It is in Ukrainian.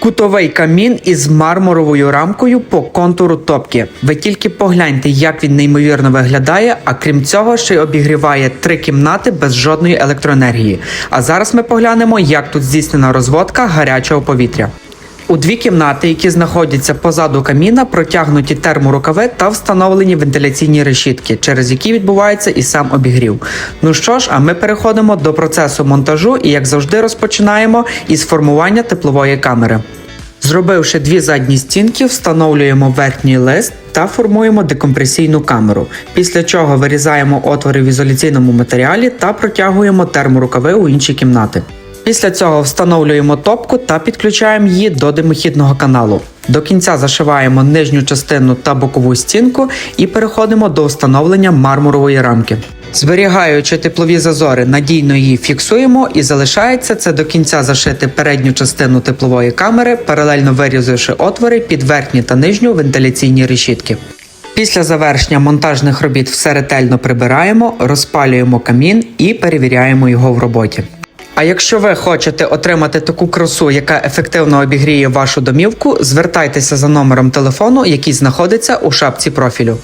Кутовий камін із мармуровою рамкою по контуру топки. Ви тільки погляньте, як він неймовірно виглядає. А крім цього, ще й обігріває три кімнати без жодної електроенергії. А зараз ми поглянемо, як тут здійснена розводка гарячого повітря. У дві кімнати, які знаходяться позаду каміна, протягнуті терморукави та встановлені вентиляційні решітки, через які відбувається і сам обігрів. Ну що ж, а ми переходимо до процесу монтажу і, як завжди, розпочинаємо із формування теплової камери. Зробивши дві задні стінки, встановлюємо верхній лист та формуємо декомпресійну камеру. Після чого вирізаємо отвори в ізоляційному матеріалі та протягуємо терморукави у інші кімнати. Після цього встановлюємо топку та підключаємо її до димохідного каналу. До кінця зашиваємо нижню частину та бокову стінку і переходимо до встановлення мармурової рамки. Зберігаючи теплові зазори, надійно її фіксуємо і залишається це до кінця зашити передню частину теплової камери, паралельно вирізавши отвори під верхні та нижню вентиляційні решітки. Після завершення монтажних робіт все ретельно прибираємо, розпалюємо камін і перевіряємо його в роботі. А якщо ви хочете отримати таку красу, яка ефективно обігріє вашу домівку, звертайтеся за номером телефону, який знаходиться у шапці профілю.